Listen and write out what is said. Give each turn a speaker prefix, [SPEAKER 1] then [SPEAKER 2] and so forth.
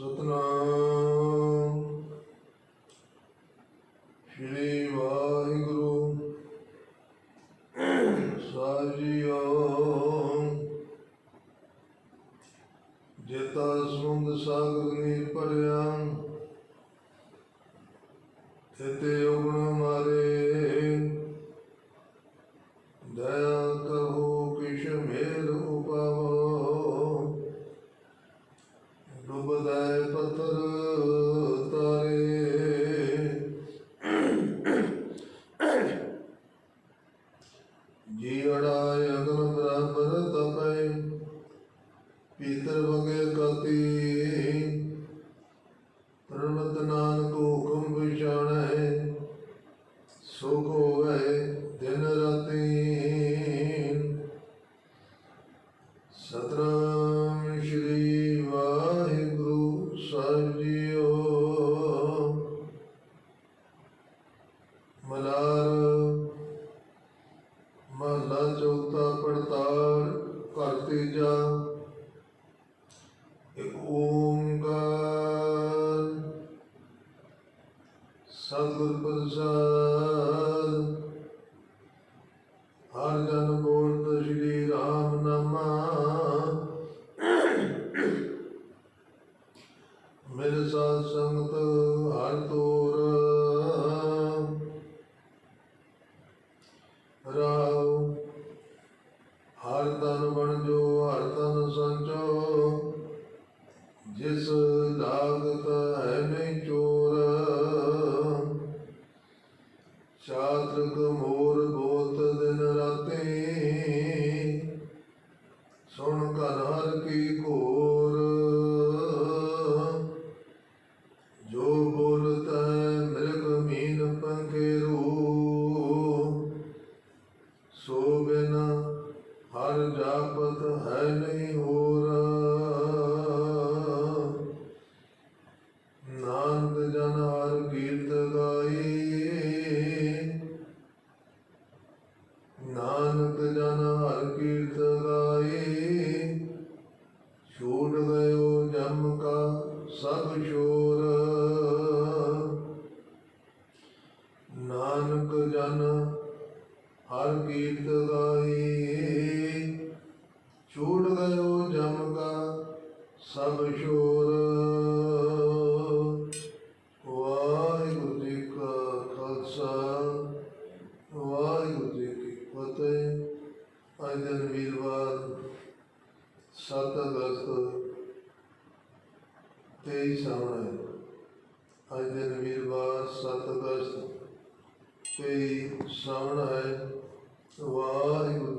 [SPEAKER 1] ਸਤਨਾਮ। ਸ਼੍ਰੀ ਵਾਹਿਗੁਰੂ। ਸਾਜੀਓ ਜੇਤਾ ਸਮੁੰਦ ਸਾਗਰ ਨੀ ਭਰਿਆ। ਤੇਤੇ ਉਗਣ ਡੁੱਬਦਾ ਪੱਥਰ ਤਾਰੇ ਜੀ ਅਗਨ ਬਰਾਬਰ ਤਪੈ ਪੀਤਰ ਵਗੇ ਕਤੀ ਪ੍ਰਣਤ ਨਾਨਕ ਹੁਕਮ ਵਿਛਾਣੈ ਸੁਖ ਹੋਵੇ ਦਿਨ ਰਾਤੀ ਸਤਨਾਮ ਮਹਲਾ ਚੌਥਾ ਪੜਤਾਲ ਘਰ ਤੀਜਾ ਇੱਕ ਓੰਕਾਰ ਸਤਿਗੁਰ ਪ੍ਰਸਾਦ। ਹਰ ਹੈ ਨਹੀਂ ਹੋਰ। ਨਾਨਕ ਜਨ ਹਰ ਕੀਰਤ ਗਾਈ। ਨਾਨਕ ਜਨ ਹਰ ਕੀਰਤ ਗਾਈ। ਛੋੜ ਗਇਓ ਜਮ ਕਾ ਸਭ ਸ਼ੋਰ ਨਾਨਕ ਜਨ ਹਰ ਕੀਰਤ ਗਾਈ। ਛੂਟ ਗਇਓ ਜਮ ਕਾ, ਸਭ ਸ਼ੋਰ। ਵਾਹਿਗੁਰੂ ਜੀ ਕਾ ਖਾਲਸਾ, ਵਾਹਿਗੁਰੂ ਜੀ ਕੀ ਫਤਿਹ। ਅੱਜ ਦਿਨ ਵੀਰਵਾਰ 7 ਅਗਸਤ 23 ਸਾਵਣ ਹੈ। ਅੱਜ ਦਿਨ ਵੀਰਵਾਰ 7 ਅਗਸਤ 23 ਸਾਵਣ ਹੈ। ਵਾਹਿਗੁਰੂ